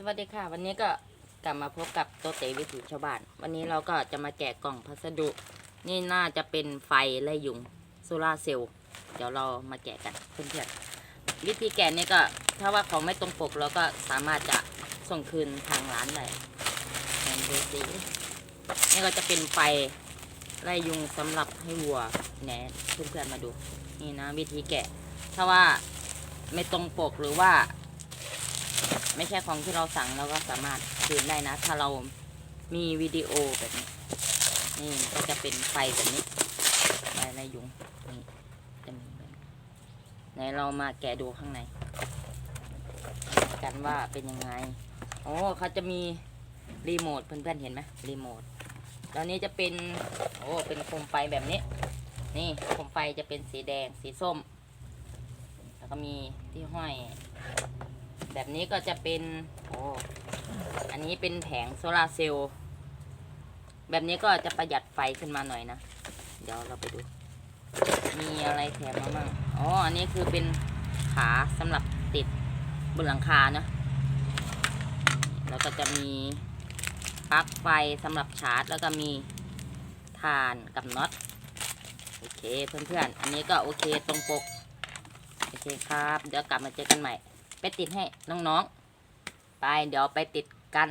สวัสดีค่ะ วันนี้ก็กลับมาพบกับโตเตวิถีชาวบ้าน วันนี้เราก็จะมาแกะกล่องพัสดุ นี่น่าจะเป็นไฟไล่ยุงโซลาเซลล์เดี๋ยวเรามาแกะกันเพื่อนๆวิธีแกะนี่ก็ถ้าว่าของไม่ตรงปกเราก็สามารถจะส่งคืนทางร้านได้ลองดูสินี่ก็จะเป็นไฟไล่ยุงสำหรับให้วัวแหนเพื่อนๆมาดู นี่นะวิธีแกะ ถ้าว่าไม่ตรงปกหรือว่า ไม่ใช่ของที่เราสั่งเราก็สามารถคืนได้นะ ถ้าเรามีวิดีโอแบบนี้ นี่ก็จะเป็นไฟแบบนี้ไฟในยุงนี่จะมีแบบไหนเรามาแกะดูข้างใน กันว่าเป็นยังไงโอ้เขาจะมีรีโมทเพื่อนๆเห็นไหมรีโมทแล้วนี้จะเป็นโอ้เป็นโคมไฟแบบนี้ นี่โคมไฟจะเป็นสีแดงสีส้ม แล้วก็มีที่ห้อย แบบนี้ก็จะเป็นโอ้อันนี้เป็นแผงโซลาเซลล์แบบนี้ก็จะประหยัดไฟขึ้นมาหน่อยนะ เดี๋ยวเราไปดู มีอะไรแถมมาบ้างอ๋ออันนี้คือเป็นขาสำหรับติดบนหลังคาเนอะแล้วก็จะมีปลั๊กไฟสำหรับชาร์จ แล้วก็มีถ่านกับน็อตโอเคเพื่อนๆ อันนี้ก็โอเคตรงปก โอเคครับ เดี๋ยวกลับมาเจอกันใหม่ ไปติดให้น้องๆ ไปเดี๋ยวไปติดกัน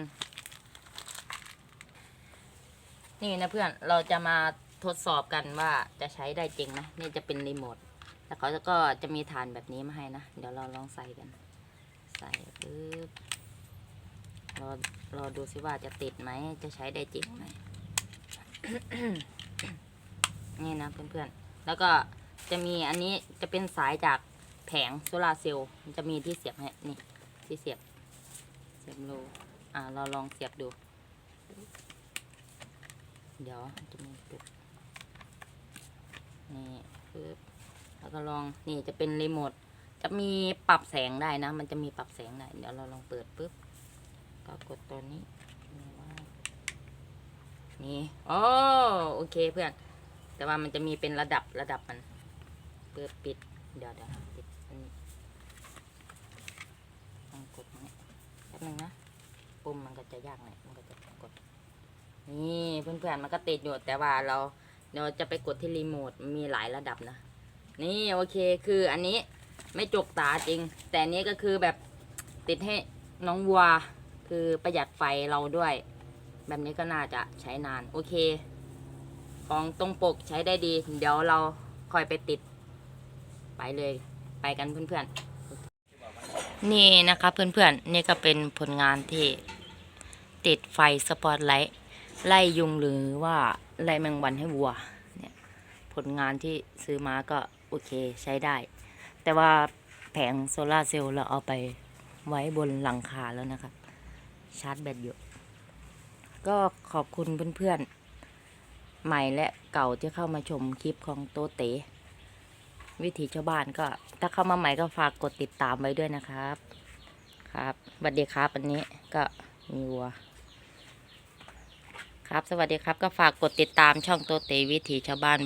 นี่นะเพื่อนเราจะมาทดสอบกันว่าจะใช้ได้จริงไหมนี่จะเป็นรีโมทแล้วเขาก็จะมีฐานแบบนี้มาให้นะ เดี๋ยวเราลองใส่กัน ใส่ปึ๊บรอรอดูสิว่าจะติดไหม จะใช้ได้จริงไหม นี่นะเพื่อนๆ แล้วก็จะมีอันนี้จะเป็นสายจาก แผงโซลาเซลล์มันจะมีที่เสียบให้นี่ที่เสียบ เสียบโลอ่าเราลองเสียบดู เดี๋ยวจะมีปึ๊บนี่ปึ๊บแล้วก็ลองนี่จะเป็นรีโมทจะมีปรับแสงได้นะ มันจะมีปรับแสงได้เดี๋ยวเราลองเปิดปึ๊บก็กดตัวนี้นี่โอ้โอเคเพื่อน แต่ว่ามันจะมีเป็นระดับระดับมัน เปิดปิด เดี๋ยวเดี๋ยวปิดอันนี้ต้องกดตรงนี้ แป๊บนึงนะปุ่มมันก็จะยากหน่อยมันก็จะกด นี่เพื่อนๆมันก็ติดอยู่แต่ว่าเราเราจะไปกดที่รีโมทมีหลายระดับนะ นี่โอเคคืออันนี้ไม่จกตาจริง แต่อันนี้ก็คือแบบติดให้น้องวัว คือประหยัดไฟเราด้วย แบบนี้ก็น่าจะใช้นาน โอเค ของตรงปกใช้ได้ดี เดี๋ยวเราคอยไปติด ไปเลยไปกันเพื่อนๆ นี่นะคะเพื่อนๆ นี่ก็เป็นผลงานที่ติดไฟสปอตไลท์ไล่ยุงหรือว่าไล่แมงวันให้วัวเนี่ยผลงานที่ซื้อมาก็โอเคใช้ได้ แต่ว่าแผงโซลาร์เซลล์เราเอาไปไว้บนหลังคาแล้วนะครับชาร์จแบตอยู่ก็ขอบคุณเพื่อนๆ ใหม่และเก่าที่เข้ามาชมคลิปของโตเต วิถีชาวบ้านก็ ถ้าเข้ามาใหม่ก็ฝากกดติดตามไว้ด้วยนะครับ ครับสวัสดีครับวันนี้ก็มีวัว ครับสวัสดีครับก็ฝากกดติดตามช่องโตเตวิถีชาวบ้าน